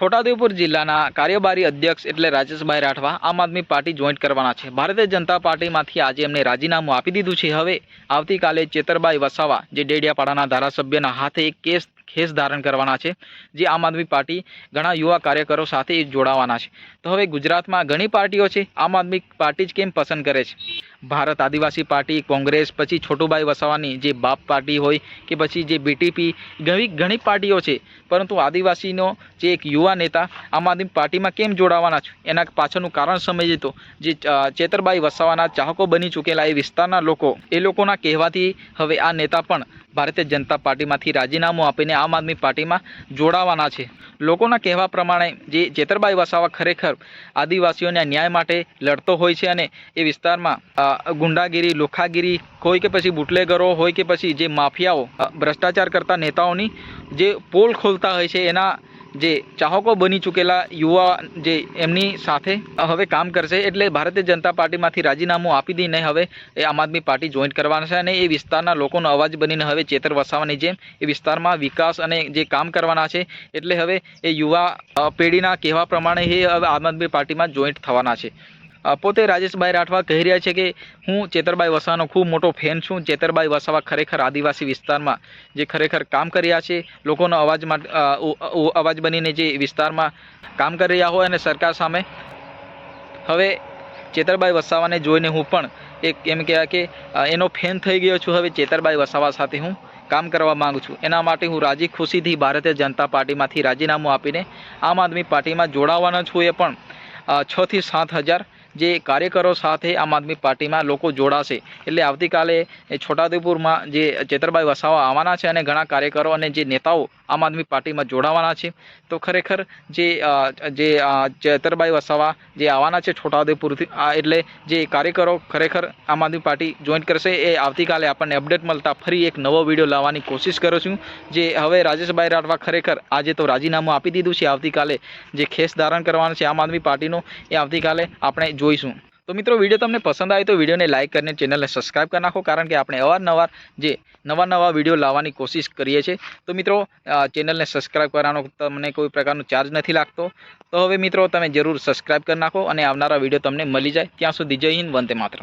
છોટાઉદેપુર જિલ્લાના કાર્યબારી અધ્યક્ષ એટલે રાજેશભાઈ રાઠવા આમ આદમી પાર્ટી જોઈન્ટ કરવાના છે. ભારતીય જનતા પાર્ટીમાંથી આજે એમને રાજીનામું આપી દીધું છે. હવે આવતીકાલે ચેતરબાઈ વસાવા, જે ડેડિયાપાડાના ધારાસભ્યના હાથે એક કેસ ખેસ ધારણ કરવાના છે, જે આમ આદમી પાર્ટી ઘણા યુવા કાર્યકરો સાથે જોડાવાના છે. તો હવે ગુજરાતમાં ઘણી પાર્ટીઓ છે, આમ આદમી પાર્ટી જ કેમ પસંદ કરે છે? ભારત આદિવાસી પાર્ટી, કોંગ્રેસ, પછી છોટુભાઈ વસાવાની જે બાપ પાર્ટી હોય કે પછી જે બીટીપી ઘણી ઘણી પાર્ટીઓ છે. પરંતુ આદિવાસીનો જે એક યુવા નેતા આમ આદમી પાર્ટીમાં કેમ જોડાવાના છે? એના પાછળનું કારણ સમજીએ તો, જે ચેતરબાઈ વસાવાના ચાહકો બની ચૂકેલા એ વિસ્તારના લોકો. એ લોકોના કહેવાથી હવે આ નેતા પણ ભારતીય જનતા પાર્ટીમાંથી રાજીનામું આપીને આમ આદમી પાર્ટીમાં જોડાવાના છે. લોકોના કહેવા પ્રમાણે જે જેતરબાઈ વસાવા ખરેખર આદિવાસીઓના ન્યાય માટે લડતો હોય છે અને એ વિસ્તારમાં ગુંડાગીરી, લોખાગીરી હોય કે પછી બુટલેગરો હોય કે પછી જે માફિયાઓ ભ્રષ્ટાચાર કરતા નેતાઓની જે પોલ ખોલતા હોય છે એના જે ચાહકો બની ચૂકેલા યુવા જે એમની સાથે હવે કામ કરશે એટલે ભારતીય જનતા પાર્ટીમાંથી રાજીનામું આપી દઈને હવે એ આમ આદમી પાર્ટી જોઈન્ટ કરવાના છે અને એ વિસ્તારના લોકોનો અવાજ બનીને હવે ચેતર વસાવાની જેમ એ વિસ્તારમાં વિકાસ અને જે કામ કરવાના છે એટલે હવે એ યુવા પેઢીના કહેવા પ્રમાણે એ હવે આમ આદમી પાર્ટીમાં જોઈન્ટ થવાના છે. પોતે રાજેશભાઈ રાઠવા કહી રહ્યા છે કે હું ચેતરબાઈ વસાવાનો ખૂબ મોટો ફેન છું. ચેતરબાઈ વસાવા ખરેખર આદિવાસી વિસ્તારમાં જે ખરેખર કામ કરી રહ્યા છે, લોકોનો અવાજ અવાજ બનીને જે વિસ્તારમાં કામ કરી રહ્યા હોય અને સરકાર સામે. હવે ચેતરબાઈ વસાવાને જોઈને હું પણ એક એમ કહેવાય કે એનો ફેન થઈ ગયો છું. હવે ચેતરબાઈ વસાવા સાથે હું કામ કરવા માંગુ છું. એના માટે હું રાજી ખુશીથી ભારતીય જનતા પાર્ટીમાંથી રાજીનામું આપીને આમ આદમી પાર્ટીમાં જોડાવાનો છું. એ પણ છથી સાત હજાર જે કાર્યકરો સાથે આમ આદમી પાર્ટીમાં લોકો જોડાશે. એટલે આવતીકાલે છોટાઉદેપુરમાં જે ચેતરબાઈ વસાવા આવવાના છે અને ઘણા કાર્યકરો અને જે નેતાઓ આમ આદમી પાર્ટીમાં જોડાવાના છે. તો ખરેખર જે જે ચેતરભાઈ વસાવા જે આવવાના છે છોટાઉદેપુરથી એટલે જે કાર્યકરો ખરેખર આમ આદમી પાર્ટી જોઈન કરશે એ આવતીકાલે આપણને અપડેટ મળતા ફરી એક નવો વીડિયો લાવવાની કોશિશ કરું છું. જે હવે રાજેશભાઈ રાઠવા ખરેખર આજે તો રાજીનામું આપી દીધું છે. આવતીકાલે જે ખેસ ધારણ કરવાનું છે આમ આદમી પાર્ટીનું એ આવતીકાલે આપણે જોઈશું. તો મિત્રો વીડિયો તમને પસંદ આવે તો વિડીયોને લાઇક કરીને ચેનલને સબસ્ક્રાઇબ કરી નાખો, કારણ કે આપણે અવારનવાર જે નવા નવા વીડિયો લાવવાની કોશિશ કરીએ છીએ. તો મિત્રો ચેનલને સબસ્ક્રાઇબ કરવાનો તમને કોઈ પ્રકારનો ચાર્જ નથી લાગતો. તો હવે મિત્રો, તમે જરૂર સબસ્ક્રાઇબ કરી નાખો અને આવનારા વીડિયો તમને મળી જાય. ત્યાં સુધી જય હિન્દ, વંદે માત્ર